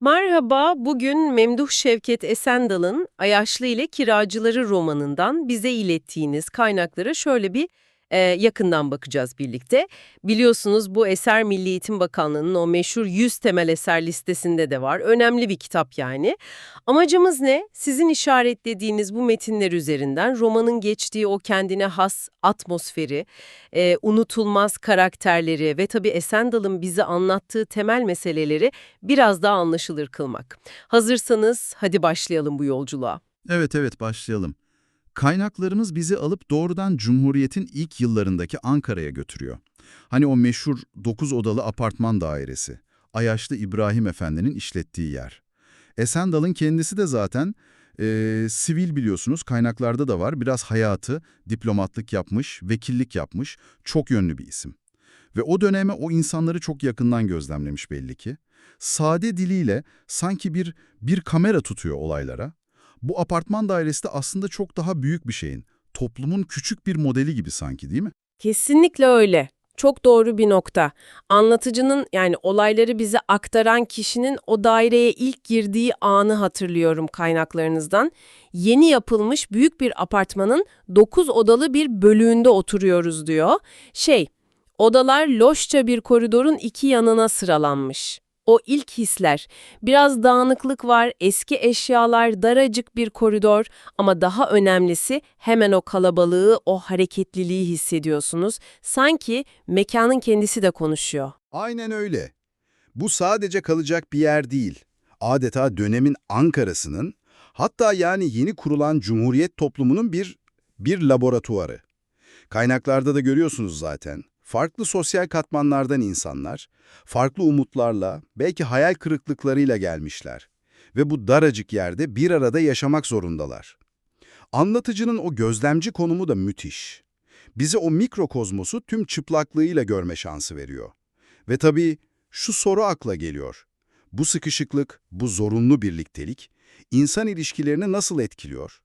Merhaba, bugün Memduh Şevket Esendal'ın Ayaşlı ile Kiracıları romanından bize ilettiğiniz kaynaklara şöyle bir e, yakından bakacağız birlikte. Biliyorsunuz bu eser Milli Eğitim Bakanlığı'nın o meşhur 100 temel eser listesinde de var. Önemli bir kitap yani. Amacımız ne? Sizin işaretlediğiniz bu metinler üzerinden romanın geçtiği o kendine has atmosferi, e, unutulmaz karakterleri ve tabii Esendal'ın bize anlattığı temel meseleleri biraz daha anlaşılır kılmak. Hazırsanız hadi başlayalım bu yolculuğa. Evet evet başlayalım. Kaynaklarımız bizi alıp doğrudan Cumhuriyet'in ilk yıllarındaki Ankara'ya götürüyor. Hani o meşhur 9 odalı apartman dairesi. Ayaşlı İbrahim Efendi'nin işlettiği yer. Esendal'ın kendisi de zaten eee, sivil biliyorsunuz kaynaklarda da var. Biraz hayatı, diplomatlık yapmış, vekillik yapmış, çok yönlü bir isim. Ve o döneme o insanları çok yakından gözlemlemiş belli ki. Sade diliyle sanki bir bir kamera tutuyor olaylara. Bu apartman dairesi de aslında çok daha büyük bir şeyin, toplumun küçük bir modeli gibi sanki değil mi? Kesinlikle öyle. Çok doğru bir nokta. Anlatıcının yani olayları bize aktaran kişinin o daireye ilk girdiği anı hatırlıyorum kaynaklarınızdan. Yeni yapılmış büyük bir apartmanın 9 odalı bir bölüğünde oturuyoruz diyor. Şey, odalar loşça bir koridorun iki yanına sıralanmış. O ilk hisler, biraz dağınıklık var, eski eşyalar, daracık bir koridor ama daha önemlisi hemen o kalabalığı, o hareketliliği hissediyorsunuz. Sanki mekanın kendisi de konuşuyor. Aynen öyle. Bu sadece kalacak bir yer değil. Adeta dönemin Ankara'sının, hatta yani yeni kurulan Cumhuriyet toplumunun bir bir laboratuvarı. Kaynaklarda da görüyorsunuz zaten. Farklı sosyal katmanlardan insanlar, farklı umutlarla, belki hayal kırıklıklarıyla gelmişler. Ve bu daracık yerde bir arada yaşamak zorundalar. Anlatıcının o gözlemci konumu da müthiş. Bize o mikrokozmosu tüm çıplaklığıyla görme şansı veriyor. Ve tabii şu soru akla geliyor. Bu sıkışıklık, bu zorunlu birliktelik, insan ilişkilerini nasıl etkiliyor?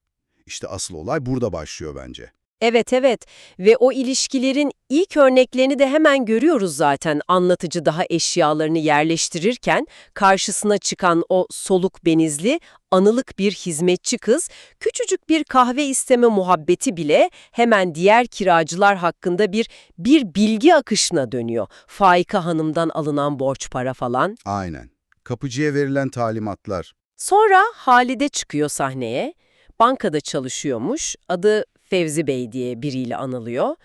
İşte asıl olay burada başlıyor bence. Evet evet ve o ilişkilerin ilk örneklerini de hemen görüyoruz zaten anlatıcı daha eşyalarını yerleştirirken karşısına çıkan o soluk benizli anılık bir hizmetçi kız küçücük bir kahve isteme muhabbeti bile hemen diğer kiracılar hakkında bir bir bilgi akışına dönüyor. Faika Hanım'dan alınan borç para falan. Aynen. Kapıcıya verilen talimatlar. Sonra Halide çıkıyor sahneye. Bankada çalışıyormuş. Adı Fevzi Bey diye biriyle anılıyor.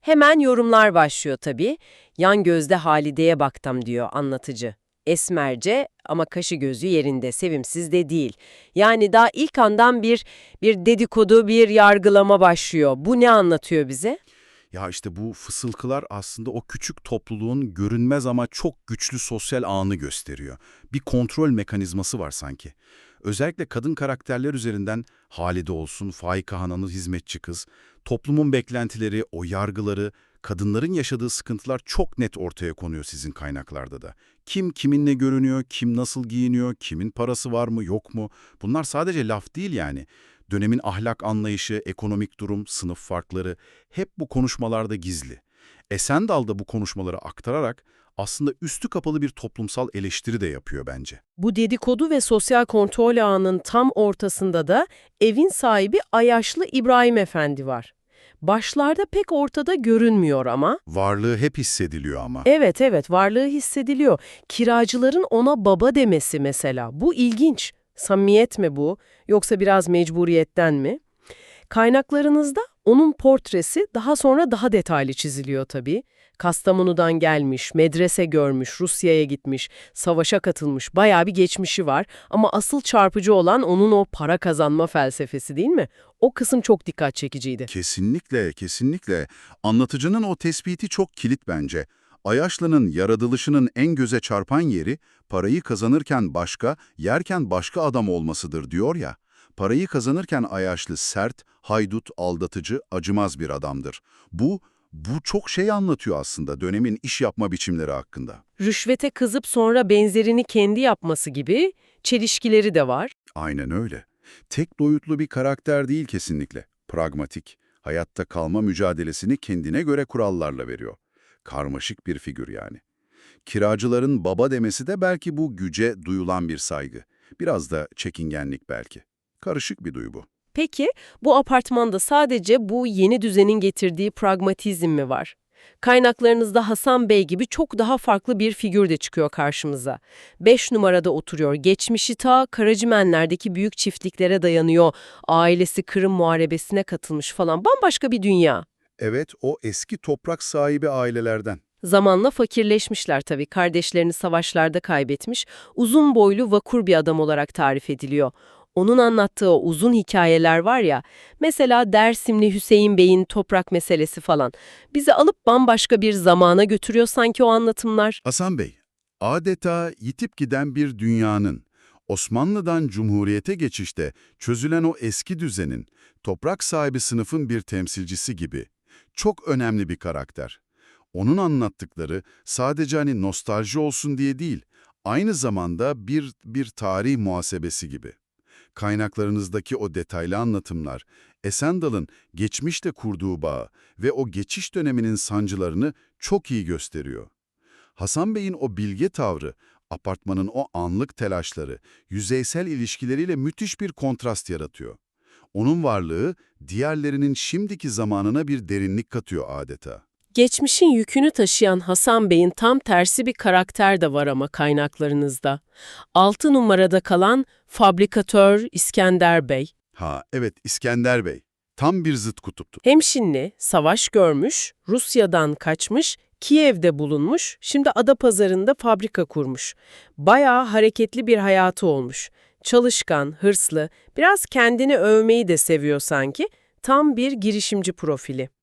Hemen yorumlar başlıyor tabii. Yan gözde Halide'ye baktım diyor anlatıcı. Esmerce ama kaşı gözü yerinde, sevimsiz de değil. Yani daha ilk andan bir bir dedikodu, bir yargılama başlıyor. Bu ne anlatıyor bize? Ya işte bu fısıltılar aslında o küçük topluluğun görünmez ama çok güçlü sosyal ağını gösteriyor. Bir kontrol mekanizması var sanki. Özellikle kadın karakterler üzerinden Halide olsun, Faika Hanan'ın hizmetçi kız, toplumun beklentileri, o yargıları, kadınların yaşadığı sıkıntılar çok net ortaya konuyor sizin kaynaklarda da. Kim kiminle görünüyor, kim nasıl giyiniyor, kimin parası var mı yok mu? Bunlar sadece laf değil yani. Dönemin ahlak anlayışı, ekonomik durum, sınıf farkları hep bu konuşmalarda gizli. Esendal da bu konuşmaları aktararak aslında üstü kapalı bir toplumsal eleştiri de yapıyor bence. Bu dedikodu ve sosyal kontrol ağının tam ortasında da evin sahibi Ayaşlı İbrahim Efendi var. Başlarda pek ortada görünmüyor ama. Varlığı hep hissediliyor ama. Evet evet varlığı hissediliyor. Kiracıların ona baba demesi mesela. Bu ilginç. Samimiyet mi bu yoksa biraz mecburiyetten mi? Kaynaklarınızda onun portresi daha sonra daha detaylı çiziliyor tabii. Kastamonu'dan gelmiş, medrese görmüş, Rusya'ya gitmiş, savaşa katılmış, bayağı bir geçmişi var. Ama asıl çarpıcı olan onun o para kazanma felsefesi değil mi? O kısım çok dikkat çekiciydi. Kesinlikle, kesinlikle. Anlatıcının o tespiti çok kilit bence. Ayaşlı'nın yaratılışının en göze çarpan yeri, parayı kazanırken başka, yerken başka adam olmasıdır diyor ya. Parayı kazanırken Ayaşlı sert, haydut, aldatıcı, acımaz bir adamdır. Bu, bu çok şey anlatıyor aslında dönemin iş yapma biçimleri hakkında. Rüşvete kızıp sonra benzerini kendi yapması gibi çelişkileri de var. Aynen öyle. Tek boyutlu bir karakter değil kesinlikle. Pragmatik, hayatta kalma mücadelesini kendine göre kurallarla veriyor. Karmaşık bir figür yani. kiracıların baba demesi de belki bu güce duyulan bir saygı. Biraz da çekingenlik belki. Karışık bir duyu bu. Peki bu apartmanda sadece bu yeni düzenin getirdiği pragmatizm mi var? Kaynaklarınızda Hasan Bey gibi çok daha farklı bir figür de çıkıyor karşımıza. 5 numarada oturuyor. Geçmişi ta Karacimenler'deki büyük çiftliklere dayanıyor. Ailesi Kırım Muharebesi'ne katılmış falan. Bambaşka bir dünya. Evet, o eski toprak sahibi ailelerden. Zamanla fakirleşmişler tabii. Kardeşlerini savaşlarda kaybetmiş. Uzun boylu vakur bir adam olarak tarif ediliyor. Onun anlattığı uzun hikayeler var ya, mesela Dersimli Hüseyin Bey'in toprak meselesi falan. Bizi alıp bambaşka bir zamana götürüyor sanki o anlatımlar. Hasan Bey, adeta yitip giden bir dünyanın, Osmanlı'dan Cumhuriyete geçişte çözülen o eski düzenin, toprak sahibi sınıfın bir temsilcisi gibi. Çok önemli bir karakter. Onun anlattıkları sadece hani nostalji olsun diye değil, aynı zamanda bir, bir tarih muhasebesi gibi. Kaynaklarınızdaki o detaylı anlatımlar, Esendal'ın geçmişte kurduğu bağı ve o geçiş döneminin sancılarını çok iyi gösteriyor. Hasan Bey'in o bilge tavrı, apartmanın o anlık telaşları, yüzeysel ilişkileriyle müthiş bir kontrast yaratıyor. Onun varlığı, diğerlerinin şimdiki zamanına bir derinlik katıyor adeta. Geçmişin yükünü taşıyan Hasan Bey'in tam tersi bir karakter de var ama kaynaklarınızda. 6 numarada kalan fabrikatör İskender Bey. Ha, evet İskender Bey, tam bir zıt kutuptu. Hemşinli, savaş görmüş, Rusya'dan kaçmış, Kiev'de bulunmuş, şimdi Adapazarı'nda fabrika kurmuş. Bayağı hareketli bir hayatı olmuş. Çalışkan, hırslı, biraz kendini övmeyi de seviyor sanki. Tam bir girişimci profili.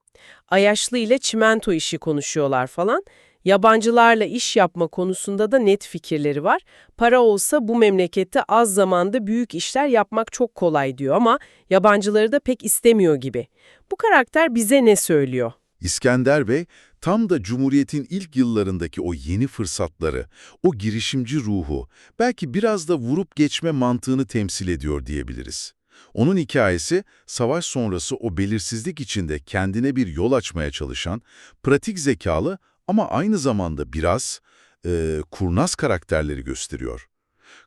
Ayaşlı ile çimento işi konuşuyorlar falan. Yabancılarla iş yapma konusunda da net fikirleri var. Para olsa bu memlekette az zamanda büyük işler yapmak çok kolay diyor ama yabancıları da pek istemiyor gibi. Bu karakter bize ne söylüyor? İskender Bey, tam da Cumhuriyet'in ilk yıllarındaki o yeni fırsatları, o girişimci ruhu, belki biraz da vurup geçme mantığını temsil ediyor diyebiliriz. Onun hikayesi, savaş sonrası o belirsizlik içinde kendine bir yol açmaya çalışan, pratik zekalı ama aynı zamanda biraz e, kurnaz karakterleri gösteriyor.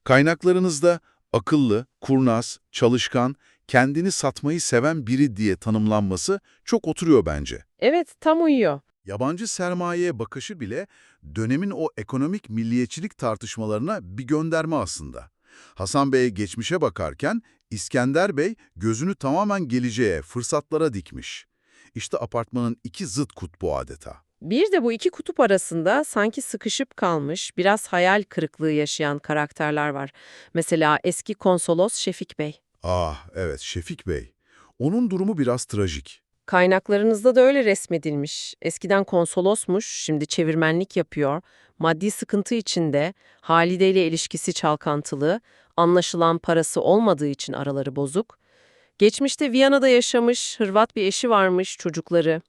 Kaynaklarınızda akıllı, kurnaz, çalışkan, kendini satmayı seven biri diye tanımlanması çok oturuyor bence. Evet, tam uyuyor. Yabancı sermayeye bakışı bile dönemin o ekonomik milliyetçilik tartışmalarına bir gönderme aslında. Hasan Bey'e geçmişe bakarken İskender Bey gözünü tamamen geleceğe, fırsatlara dikmiş. İşte apartmanın iki zıt kutbu adeta. Bir de bu iki kutup arasında sanki sıkışıp kalmış, biraz hayal kırıklığı yaşayan karakterler var. Mesela eski konsolos Şefik Bey. Ah evet Şefik Bey. Onun durumu biraz trajik. Kaynaklarınızda da öyle resmedilmiş. Eskiden konsolosmuş, şimdi çevirmenlik yapıyor. Maddi sıkıntı içinde, Halide ile ilişkisi çalkantılı, anlaşılan parası olmadığı için araları bozuk. Geçmişte Viyana'da yaşamış, Hırvat bir eşi varmış, çocukları.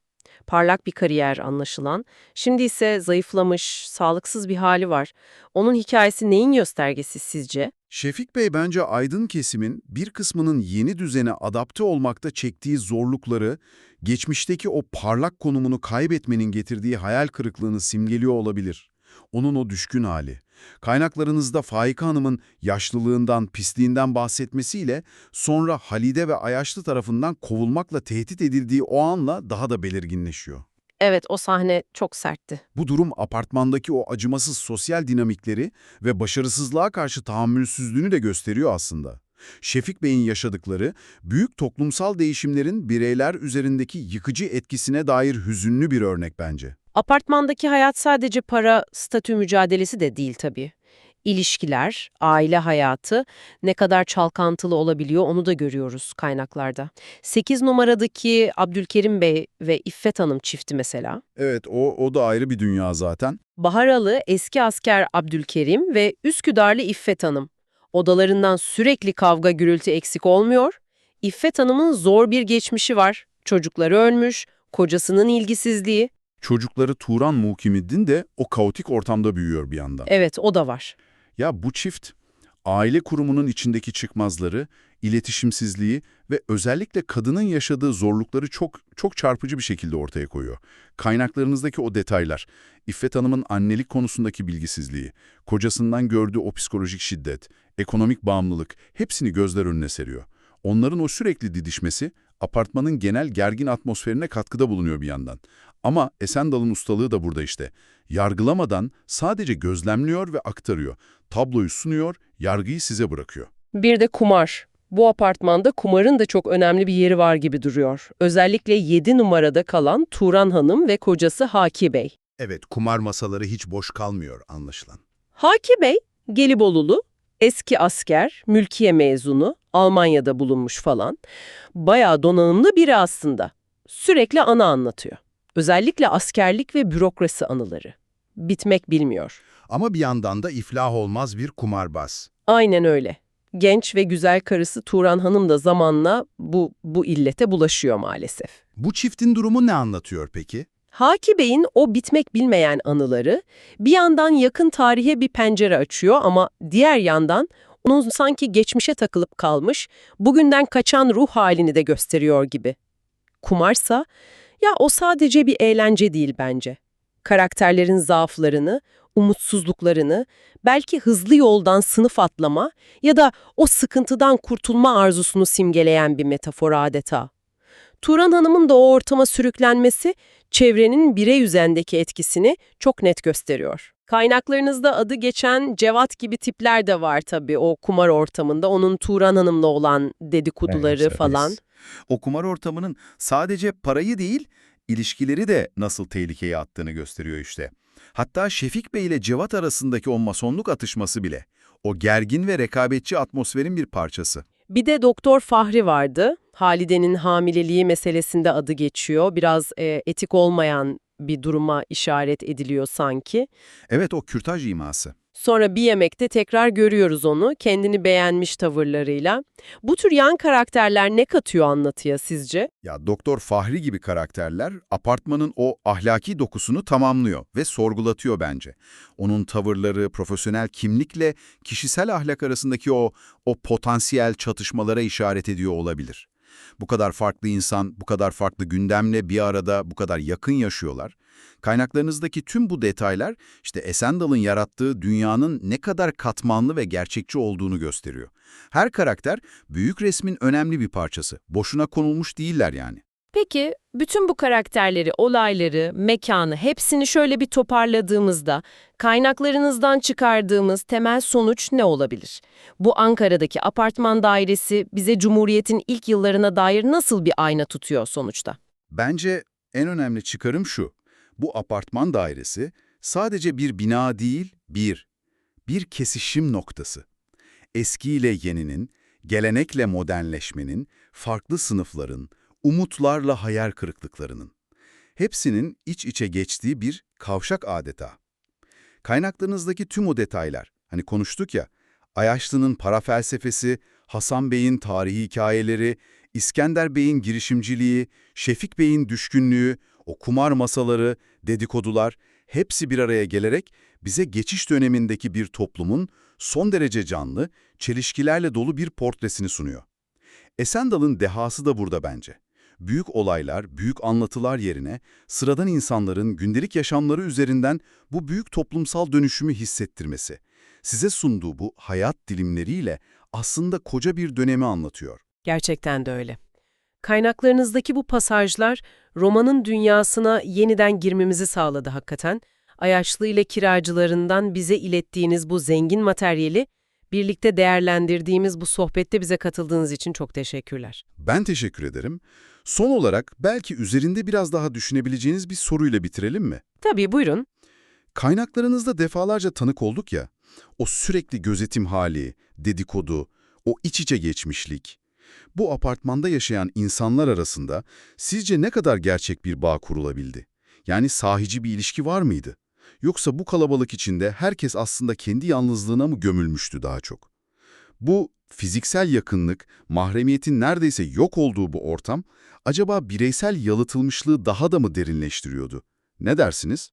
Parlak bir kariyer anlaşılan. Şimdi ise zayıflamış, sağlıksız bir hali var. Onun hikayesi neyin göstergesi sizce? Şefik Bey bence aydın kesimin bir kısmının yeni düzene adapte olmakta çektiği zorlukları, geçmişteki o parlak konumunu kaybetmenin getirdiği hayal kırıklığını simgeliyor olabilir. Onun o düşkün hali. Kaynaklarınızda Faika Hanım'ın yaşlılığından, pisliğinden bahsetmesiyle sonra Halide ve Ayaşlı tarafından kovulmakla tehdit edildiği o anla daha da belirginleşiyor. Evet, o sahne çok sertti. Bu durum apartmandaki o acımasız sosyal dinamikleri ve başarısızlığa karşı tahammülsüzlüğünü de gösteriyor aslında. Şefik Bey'in yaşadıkları, büyük toplumsal değişimlerin bireyler üzerindeki yıkıcı etkisine dair hüzünlü bir örnek bence. Apartmandaki hayat sadece para, statü mücadelesi de değil tabii. İlişkiler, aile hayatı ne kadar çalkantılı olabiliyor onu da görüyoruz kaynaklarda. 8 numaradaki Abdülkerim Bey ve İffet Hanım çifti mesela. Evet, o, o da ayrı bir dünya zaten. Baharalı eski asker Abdülkerim ve Üsküdarlı İffet Hanım. Odalarından sürekli kavga gürültü eksik olmuyor. İffet Hanım'ın zor bir geçmişi var. Çocukları ölmüş, kocasının ilgisizliği. Çocukları Turan Muhkimiddin de o kaotik ortamda büyüyor bir yandan. Evet o da var. Ya bu çift aile kurumunun içindeki çıkmazları, iletişimsizliği ve özellikle kadının yaşadığı zorlukları çok çok çarpıcı bir şekilde ortaya koyuyor. Kaynaklarınızdaki o detaylar, İffet Hanım'ın annelik konusundaki bilgisizliği, kocasından gördüğü o psikolojik şiddet, ekonomik bağımlılık hepsini gözler önüne seriyor. Onların o sürekli didişmesi apartmanın genel gergin atmosferine katkıda bulunuyor bir yandan. Ama Esendal'ın ustalığı da burada işte. Yargılamadan sadece gözlemliyor ve aktarıyor. Tabloyu sunuyor, yargıyı size bırakıyor. Bir de kumar. Bu apartmanda kumarın da çok önemli bir yeri var gibi duruyor. Özellikle 7 numarada kalan Turan Hanım ve kocası Haki Bey. Evet, kumar masaları hiç boş kalmıyor anlaşılan. Haki Bey, Gelibolulu, eski asker, mülkiye mezunu, Almanya'da bulunmuş falan. Bayağı donanımlı biri aslında. Sürekli ana anlatıyor. Özellikle askerlik ve bürokrasi anıları. Bitmek bilmiyor. Ama bir yandan da iflah olmaz bir kumarbaz. Aynen öyle. Genç ve güzel karısı Turan Hanım da zamanla bu, bu illete bulaşıyor maalesef. Bu çiftin durumu ne anlatıyor peki? Haki Bey'in o bitmek bilmeyen anıları bir yandan yakın tarihe bir pencere açıyor ama diğer yandan onun sanki geçmişe takılıp kalmış, bugünden kaçan ruh halini de gösteriyor gibi. Kumarsa, ya o sadece bir eğlence değil bence. Karakterlerin zaaflarını, umutsuzluklarını, belki hızlı yoldan sınıf atlama ya da o sıkıntıdan kurtulma arzusunu simgeleyen bir metafor adeta. Turan Hanım'ın da o ortama sürüklenmesi, çevrenin birey üzerindeki etkisini çok net gösteriyor. Kaynaklarınızda adı geçen Cevat gibi tipler de var tabii o kumar ortamında. Onun Turan Hanım'la olan dedikoduları Evet, falan. O kumar ortamının sadece parayı değil, ilişkileri de nasıl tehlikeye attığını gösteriyor işte. Hatta Şefik Bey ile Cevat arasındaki o masonluk atışması bile, o gergin ve rekabetçi atmosferin bir parçası. Bir de Doktor Fahri vardı. Halide'nin hamileliği meselesinde adı geçiyor. Biraz e, etik olmayan bir duruma işaret ediliyor sanki. Evet o kürtaj iması. Sonra bir yemekte tekrar görüyoruz onu, kendini beğenmiş tavırlarıyla. Bu tür yan karakterler ne katıyor anlatıya sizce? Ya Doktor Fahri gibi karakterler apartmanın o ahlaki dokusunu tamamlıyor ve sorgulatıyor bence. Onun tavırları, profesyonel kimlikle kişisel ahlak arasındaki o o potansiyel çatışmalara işaret ediyor olabilir. Bu kadar farklı insan, bu kadar farklı gündemle bir arada bu kadar yakın yaşıyorlar. Kaynaklarınızdaki tüm bu detaylar işte Esendal'ın yarattığı dünyanın ne kadar katmanlı ve gerçekçi olduğunu gösteriyor. Her karakter büyük resmin önemli bir parçası. Boşuna konulmuş değiller yani. Peki, bütün bu karakterleri, olayları, mekanı hepsini şöyle bir toparladığımızda kaynaklarınızdan çıkardığımız temel sonuç ne olabilir? Bu Ankara'daki apartman dairesi bize Cumhuriyet'in ilk yıllarına dair nasıl bir ayna tutuyor sonuçta? Bence en önemli çıkarım şu. Bu apartman dairesi sadece bir bina değil, bir, bir kesişim noktası. Eskiyle yeninin, gelenekle modernleşmenin, farklı sınıfların, umutlarla hayal kırıklıklarının. Hepsinin iç içe geçtiği bir kavşak adeta. Kaynaklarınızdaki tüm o detaylar, hani konuştuk ya, Ayaşlı'nın para felsefesi, Hasan Bey'in tarihi hikayeleri, İskender Bey'in girişimciliği, Şefik Bey'in düşkünlüğü, o kumar masaları, dedikodular, hepsi bir araya gelerek bize geçiş dönemindeki bir toplumun son derece canlı, çelişkilerle dolu bir portresini sunuyor. Esendal'ın dehası da burada bence. Büyük olaylar, büyük anlatılar yerine sıradan insanların gündelik yaşamları üzerinden bu büyük toplumsal dönüşümü hissettirmesi. Size sunduğu bu hayat dilimleriyle aslında koca bir dönemi anlatıyor. Gerçekten de öyle. Kaynaklarınızdaki bu pasajlar romanın dünyasına yeniden girmemizi sağladı hakikaten. Ayaşlı ile kiracılarından bize ilettiğiniz bu zengin materyali birlikte değerlendirdiğimiz bu sohbette bize katıldığınız için çok teşekkürler. Ben teşekkür ederim. Son olarak belki üzerinde biraz daha düşünebileceğiniz bir soruyla bitirelim mi? Tabii buyurun. Kaynaklarınızda defalarca tanık olduk ya, o sürekli gözetim hali, dedikodu, o iç içe geçmişlik. Bu apartmanda yaşayan insanlar arasında sizce ne kadar gerçek bir bağ kurulabildi? Yani sahici bir ilişki var mıydı? Yoksa bu kalabalık içinde herkes aslında kendi yalnızlığına mı gömülmüştü daha çok? Bu fiziksel yakınlık, mahremiyetin neredeyse yok olduğu bu ortam, acaba bireysel yalıtılmışlığı daha da mı derinleştiriyordu? Ne dersiniz?